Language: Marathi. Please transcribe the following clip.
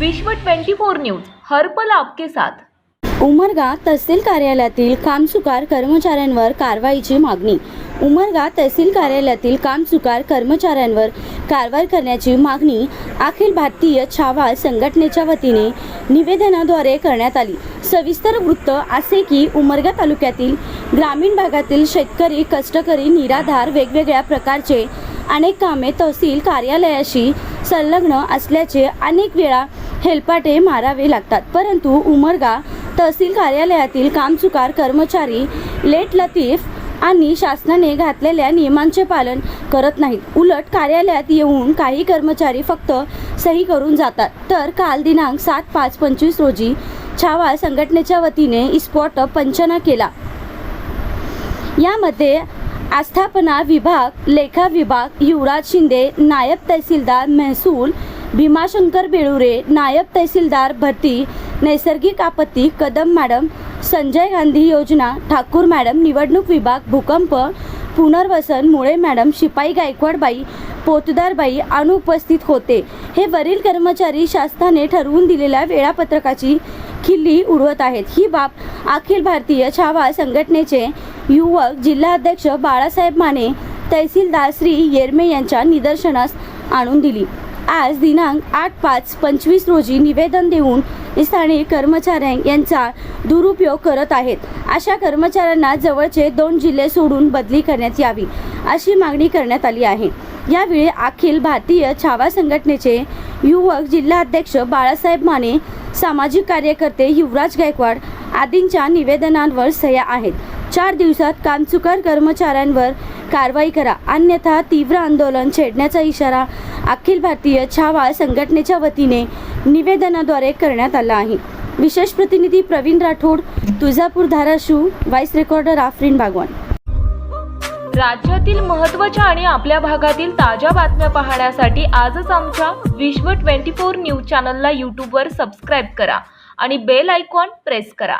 विश्व 24 न्यूज हर्पल आपके साथ. उमरगा तहसील कार्यालयातील कामचुकार कर्मचाऱ्यांवर कारवाईची मागणी. उमरगा तहसील कार्यालयातील कामचुकार कर्मचाऱ्यांवर कारवाई करण्याची मागणी अखिल भारतीय छावा संघटनेच्या वतीने निवेदनाद्वारे करण्यात आली. सविस्तर वृत्त असे की उमरगा तालुक्यातील ग्रामीण भागातील शेतकरी कष्टकरी निराधार वेगवेगळ्या प्रकारचे अनेक कामे तहसील कार्यालयाशी संलग्न असल्याचे अनेक वेळा हेलपाटे मारावे लागतात. परंतु उमरगा तहसील कार्यालयातील कामचुकार कर्मचारी लेट लतीफ आणि शासनाने घातलेल्या नियमांचे पालन करत नाहीत. उलट कार्यालयात येऊन काही कर्मचारी फक्त सही करून जातात. तर काल दिनांक सात पाच पंचवीस रोजी छावा संघटनेच्या वतीने इस्पॉट पंचना केला. यामध्ये आस्थापना विभाग लेखा विभाग युवराज शिंदे नायब तहसीलदार महसूल भीमाशंकर बेळुरे नायब तहसीलदार भरती नैसर्गिक आपत्ती कदम मॅडम संजय गांधी योजना ठाकूर मॅडम निवडणूक विभाग भूकंप पुनर्वसन मुळे मॅडम शिपाई गायकवाडबाई पोतदारबाई अनुपस्थित होते. हे वरील कर्मचारी शासनाने ठरवून दिलेल्या वेळापत्रकाची खिल्ली उडवत आहेत. ही बाब अखिल भारतीय छावा संघटनेचे युवक जिल्हाध्यक्ष बाळासाहेब माने तहसीलदार श्री येरमे यांच्या निदर्शनास आणून दिली. आज दिनांक आठ पाच पंचवीस रोजी निवेदन देऊन स्थानिक कर्मचाऱ्यां यांचा दुरुपयोग करत आहेत. अशा कर्मचाऱ्यांना जवळचे दोन जिल्हे सोडून बदली करण्यात यावी अशी मागणी करण्यात आली आहे. यावेळी अखिल भारतीय छावा संघटनेचे युवक जिल्हाध्यक्ष बाळासाहेब माने सामाजिक कार्यकर्ते युवराज गायकवाड आदींच्या निवेदनांवर सह्या आहेत. चार दिवसात कामचुकार कर्मचाऱ्यांवर कारवाई करा. अन्यथा तीव्र आंदोलन छेडण्याचा इशारा अखिल भारतीय छावा संघटनेच्या वतीने निवेदनाद्वारे करण्यात आला आहे. विशेष प्रतिनिधी प्रवीण राठोड तुळजापूर धाराशिव व्हाईस रेकॉर्डर आफरीन बागवान. राज्यातील महत्त्वाच्या आणि आपल्या भागातील ताज्या बातम्या पाहण्यासाठी आजच आमच्या विश्व 24 न्यूज चॅनलला यूट्यूबवर सबस्क्राईब करा आणि बेल आयकॉन प्रेस करा.